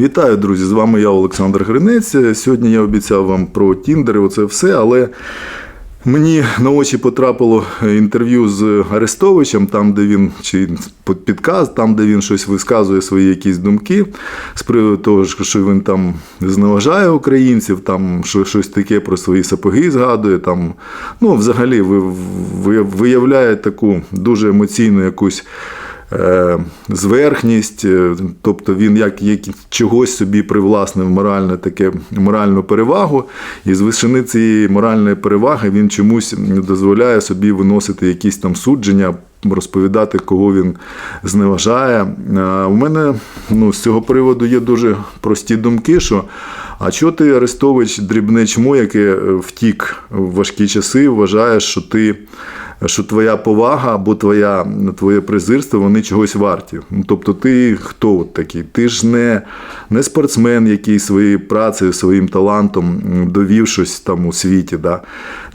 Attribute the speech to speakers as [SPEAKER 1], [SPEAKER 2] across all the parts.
[SPEAKER 1] Вітаю, друзі! З вами я, Олександр Гринець. Сьогодні я обіцяв вам про Тіндер, оце все, але мені на очі потрапило інтерв'ю з Арестовичем, там, де він чи підказ, там, де він щось висказує свої якісь думки з приводу того, що він там зневажає українців, там щось таке про свої сапоги згадує. Там, ну, взагалі, ви, ви, виявляє таку дуже емоційну якусь зверхність, е, тобто він як, як чогось собі привласнив моральне таке моральну перевагу, і з вишини цієї моральної переваги він чомусь дозволяє собі виносити якісь там судження. Розповідати, кого він зневажає. У мене ну, з цього приводу є дуже прості думки, що а чого ти, Арестович, дрібне чмо, яке е, втік в важкі часи, вважаєш, що ти що твоя повага або твоя, твоє презирство, вони чогось варті. Ну, тобто, ти хто от такий? Ти ж не, не спортсмен, який своєю працею, своїм талантом довів щось там у світі. Да?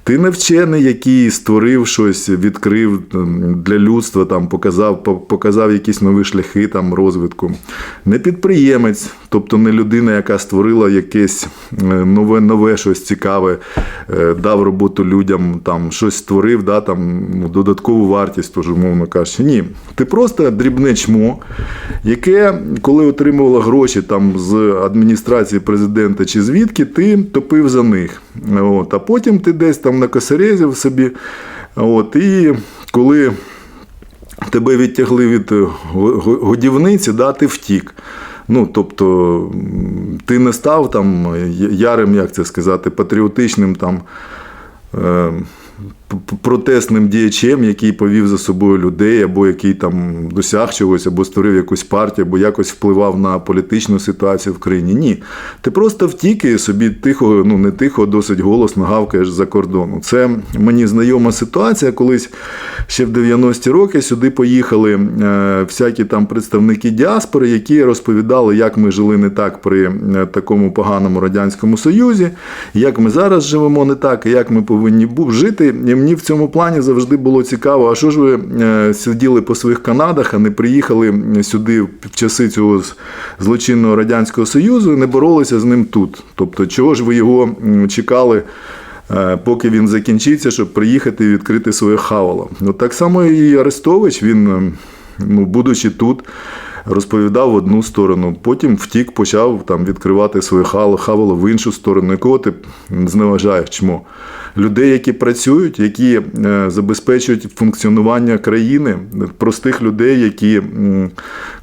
[SPEAKER 1] Ти не вчений, який створив щось, відкрив для людства, там, показав, показав якісь нові шляхи там, розвитку. Не підприємець, тобто не людина, яка створила якесь е, нове, нове щось цікаве, е, дав роботу людям, там, щось створив, да, там, ну, додаткову вартість, тож, умовно кажучи. Ні. Ти просто дрібне чмо, яке, коли отримувало гроші там, з адміністрації президента чи звідки, ти топив за них. От, а потім ти десь там накосерезив собі. От, і коли тебе відтягли від е, го- го- годівниці, да, ти втік. Ну, тобто, ти не став там ярим, як це сказати, патріотичним там. П- п- Протестним діячем, який повів за собою людей, або який там досяг чогось, або створив якусь партію, або якось впливав на політичну ситуацію в країні. Ні. Ти просто втік і собі тихо, ну не тихо, досить голосно гавкаєш за кордону. Це мені знайома ситуація. Колись ще в 90-ті роки сюди поїхали е, всякі там представники діаспори, які розповідали, як ми жили не так при е, такому поганому радянському союзі, як ми зараз живемо не так, і як ми повинні жити. Мені в цьому плані завжди було цікаво, а що ж ви е, сиділи по своїх Канадах, а не приїхали сюди в часи цього злочинного радянського союзу і не боролися з ним тут. Тобто, чого ж ви його чекали? е, Поки він закінчиться, щоб приїхати і відкрити своє хавало. Ну так само і Арестович, він, ну, будучи тут, розповідав в одну сторону, потім втік, почав там відкривати своє хало- хавало в іншу сторону. Якого ти зневажаєш чмо? Людей, які працюють, які е, забезпечують функціонування країни, простих людей, які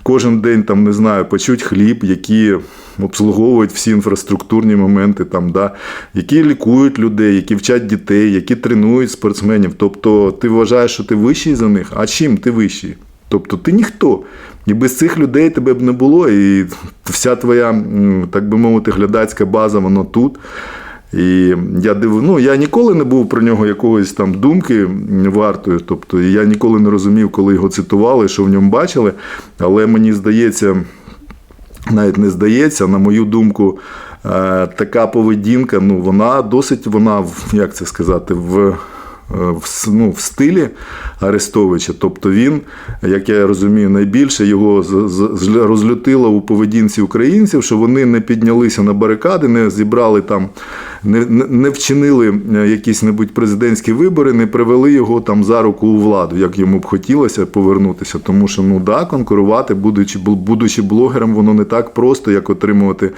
[SPEAKER 1] кожен день там не знаю, печуть хліб, які обслуговують всі інфраструктурні моменти, там, да, які лікують людей, які вчать дітей, які тренують спортсменів. Тобто ти вважаєш, що ти вищий за них, а чим ти вищий? Тобто ти ніхто. І без цих людей тебе б не було, і вся твоя, так би мовити, глядацька база, воно тут. І я див... ну, я ніколи не був про нього якогось там думки вартою. Тобто я ніколи не розумів, коли його цитували, що в ньому бачили. Але мені здається, навіть не здається, на мою думку, е, така поведінка, ну, вона досить, вона, як це сказати, в. Е, В, ну, в стилі Арестовича, тобто він, як я розумію, найбільше його розлютило у поведінці українців, що вони не піднялися на барикади, не зібрали там, не, не- вчинили е, якісь небудь президентські вибори, не привели його там за руку у владу, як йому б хотілося повернутися. Тому що ну да, конкурувати, будучи будучи блогером, воно не так просто, як отримувати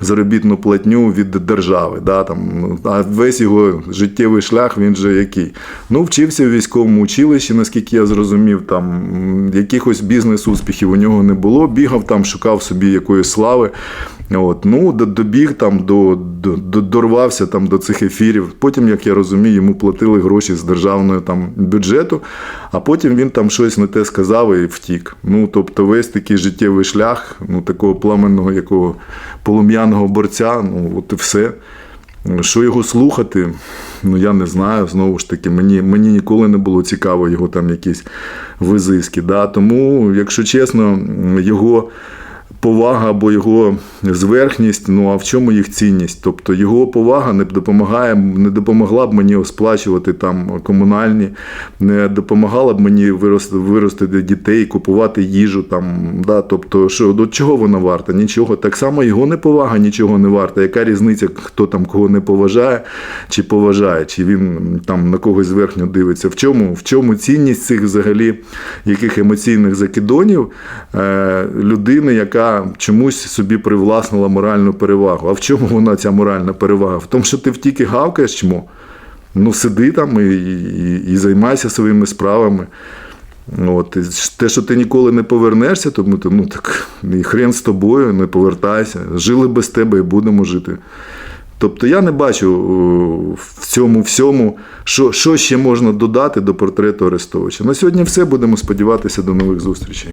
[SPEAKER 1] заробітну платню від держави. Да, там, ну, а весь його життєвий шлях він же який. Ну, вчився в військовому училищі, наскільки я зрозумів, там якихось бізнес-успіхів у нього не було. Бігав там, шукав собі якоїсь слави. От, ну, до- добіг там, до, до, дорвався там до цих ефірів. Потім, як я розумію, йому платили гроші з державного там бюджету, а потім він там щось не те сказав і втік. Ну, тобто, весь такий життєвий шлях, ну, такого пламенного, якого полум'яного борця, ну, от і все. Що його слухати, ну я не знаю. Знову ж таки, мені, мені ніколи не було цікаво його там якісь визиски. Да? Тому, якщо чесно, його повага або його зверхність. Ну а в чому їх цінність? Тобто його повага не допомагає, не допомогла б мені сплачувати там комунальні, не допомагала б мені вирости, виростити дітей, купувати їжу. Там, да, тобто, що до чого вона варта? Нічого. Так само його неповага нічого не варта. Яка різниця, хто там кого не поважає чи поважає, чи він там на когось зверхньо дивиться? В чому, в чому цінність цих взагалі яких емоційних закидонів е, людини, яка чомусь собі привласнила моральну перевагу? А в чому вона ця моральна перевага? В тому, що ти втільки гавкаєш чмо? Ну, сиди там і, і, і займайся своїми справами. От, те, що ти ніколи не повернешся, тому ти, ну так і хрен з тобою, не повертайся. Жили без тебе і будемо жити. Тобто я не бачу в цьому всьому, що, що ще можна додати до портрету Арестовича. На сьогодні все. Будемо сподіватися до нових зустрічей.